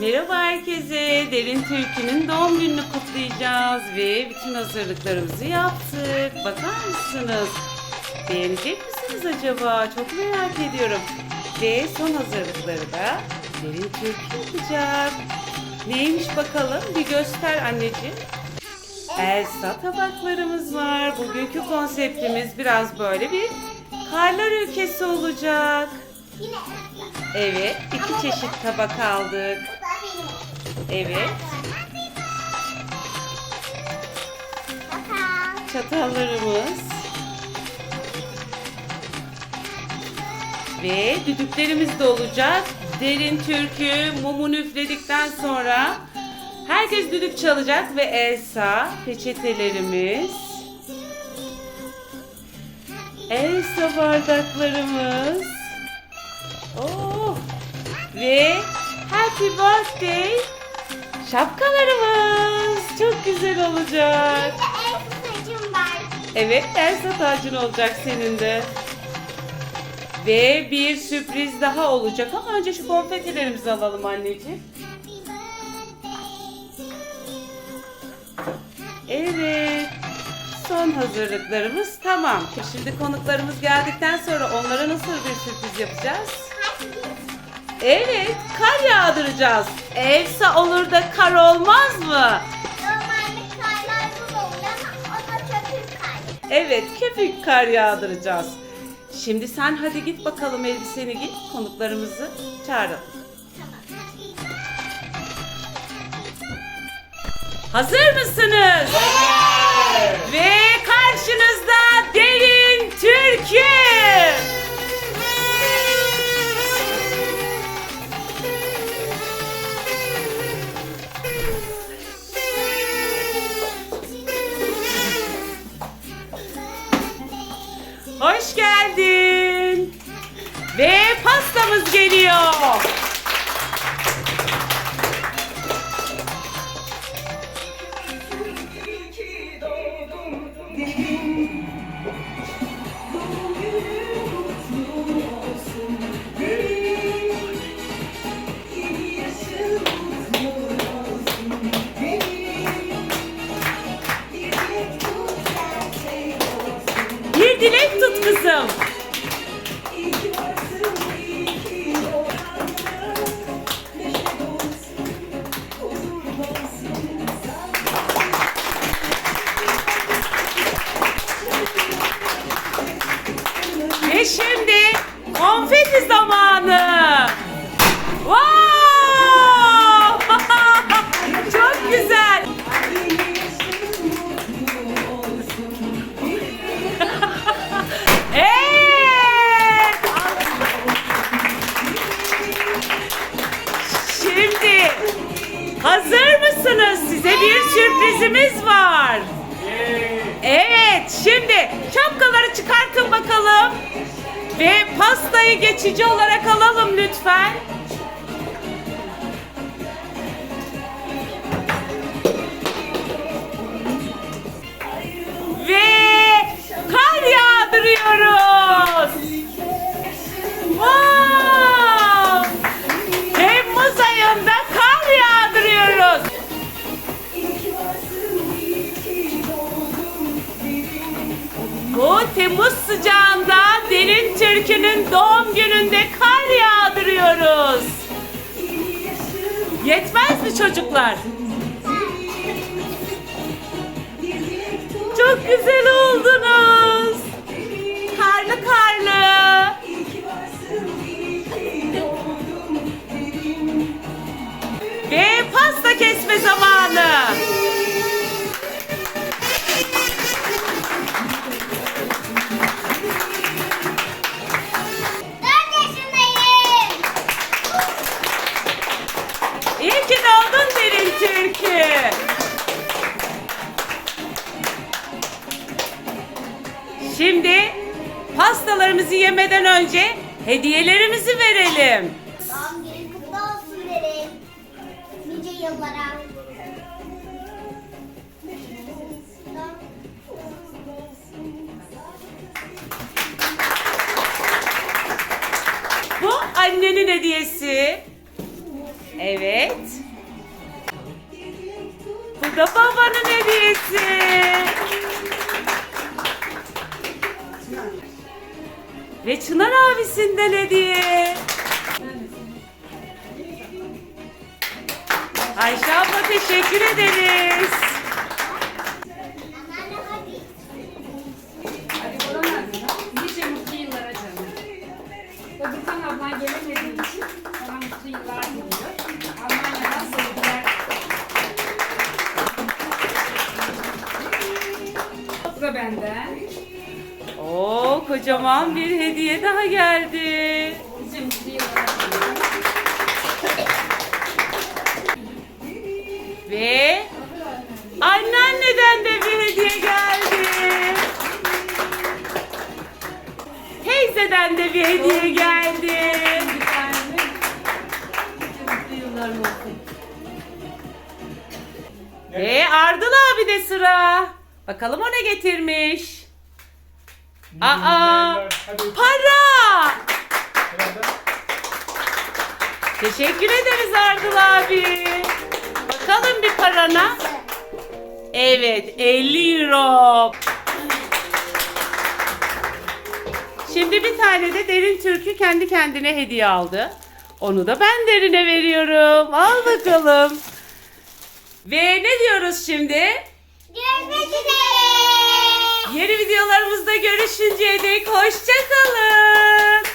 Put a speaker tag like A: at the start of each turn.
A: Merhaba herkese. Derin Türkü'nün doğum gününü kutlayacağız ve bütün hazırlıklarımızı yaptık. Bakar mısınız? Beğenecek misiniz acaba? Çok merak ediyorum. Ve son hazırlıkları da Derin Türkü yapacak. Neymiş bakalım? Bir göster anneciğim. Elsa tabaklarımız var. Bugünkü konseptimiz biraz böyle bir karlar ülkesi olacak. Evet, iki çeşit tabak aldık. Evet, çatallarımız. Ve düdüklerimiz de olacak. Derin türkü mumunu üfledikten sonra herkes düdük çalacak ve Elsa peçetelerimiz. Elsa bardaklarımız. Oh! Ve Happy Birthday şapkalarımız. Çok güzel olacak. Evet, Elsa tacın olacak senin de. Ve bir sürpriz daha olacak ama önce şu konfetilerimizi alalım anneciğim. Evet. Son hazırlıklarımız tamam. Şimdi konuklarımız geldikten sonra onlara nasıl bir sürpriz yapacağız? Evet, kar yağdıracağız. Elsa olur da kar olmaz mı?
B: Normalde karlar bu oluyor ama o da köpük kar.
A: Evet, köpük kar yağdıracağız. Şimdi sen hadi git bakalım elbiseni giy, konuklarımızı çağıralım. Hazır mısınız? Ve şimdi konfeti zamanı. Wow! Çok güzel. Evet. Şimdi hazır mısınız? Size bir sürprizimiz Ve pastayı geçici olarak alalım lütfen. Türkü'nün doğum gününde kar yağdırıyoruz. Yetmez mi çocuklar? Çok güzel oldunuz. Şimdi pastalarımızı yemeden önce hediyelerimizi verelim.
B: Doğum günün kutlu olsun derim. Nice yıllara.
A: Bu annenin hediyesi. Evet. Bu da babanın hediyesi. Ve Çınar abisinden hediye. Ayşe abla teşekkür ederiz.
C: Da benden.
A: Oo kocaman bir hediye daha geldi. Ve anneanneden de bir hediye geldi. Teyzeden de bir hediye geldi. Ve Ardıl abi de sıra. Bakalım o ne getirmiş. Aa, para. Teşekkür ederiz Ardıl abi. Bakalım bir parana. Evet 50 euro. Şimdi bir tane de derin türkü kendi kendine hediye aldı. Onu da ben derine veriyorum. Al bakalım. Ve ne diyoruz şimdi?
B: Görüşmek üzere.
A: Yeni videolarımızda görüşünceye dek hoşçakalın.